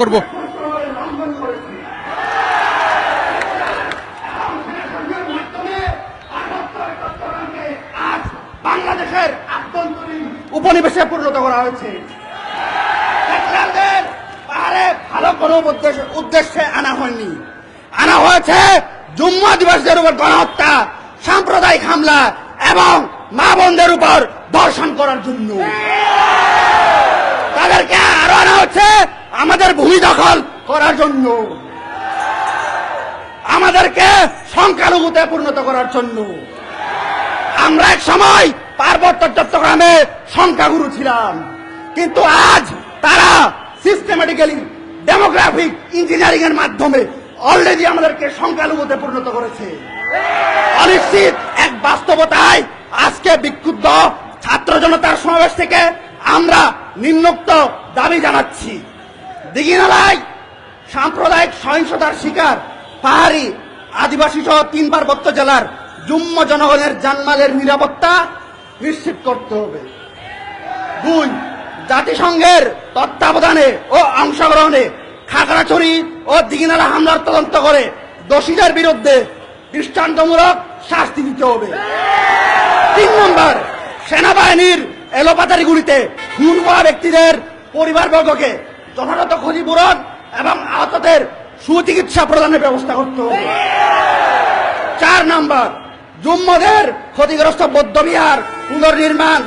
করব। বাংলাদেশের আভ্যন্তরীণ উপনিবেশে পরিণত করা হয়েছে। পাহাড়ে ভালো কোনো উদ্দেশ্যে আনা হয়নি। আনা হয়েছে জম্মু উপর গণহত্যা সাম্প্রদায়িক হামলা এবং মা বোনদের উপর ধর্ষণ করার জন্য। তাদেরকে আরও আনা হচ্ছে আমাদের ভূমি দখল করার জন্য। আমাদেরকে সংখ্যালঘুতে পরিণত করার জন্য। আমরা এক সময় পার্বত্য চট্টগ্রামে সংখ্যাগুরু ছিলাম। কিন্তু আজ তারা সিস্টেমেটিক্যালি ডেমোগ্রাফিক ইঞ্জিনিয়ারিং এর মাধ্যমে অলরেডি আমাদেরকে সংখ্যালঘুতে পরিণত করেছে। অনিশ্চিত এক বাস্তবতায় আজকে বিক্ষুব্ধ ছাত্র জনতার সমাবেশ থেকে আমরা নিম্নোক্ত দাবি জানাচ্ছি। দিঘিনালায় সাম্প্রদায়িক সহিংসতার শিকার পাহাড়ি আদিবাসী সহ তিন পার্বত্য জেলার জুম্ম জনগণের জানমালের নিরাপত্তা নিশ্চিত করতে হবে। দুই, জাতিসংঘের তত্ত্বাবধানে ও অংশগ্রহণে খাগড়াছড়ি ও দিঘিনালা হামলার তদন্ত করে দোষীদের বিরুদ্ধে দৃষ্টান্তমূলক শাস্তি দিতে হবে। তিন নম্বর, সেনাবাহিনীর এলোপাতারিগুলিতে খুন হওয়া ব্যক্তিদের পরিবারবর্গকে যথাযথ ক্ষতিপূরণ এবং আহতদের সুচিকিৎসা প্রদানের ব্যবস্থা করতে হবে। চার নাম্বার, জুম্মদের ক্ষতিগ্রস্ত বৌদ্ধবিহার পুনর্নির্মাণ।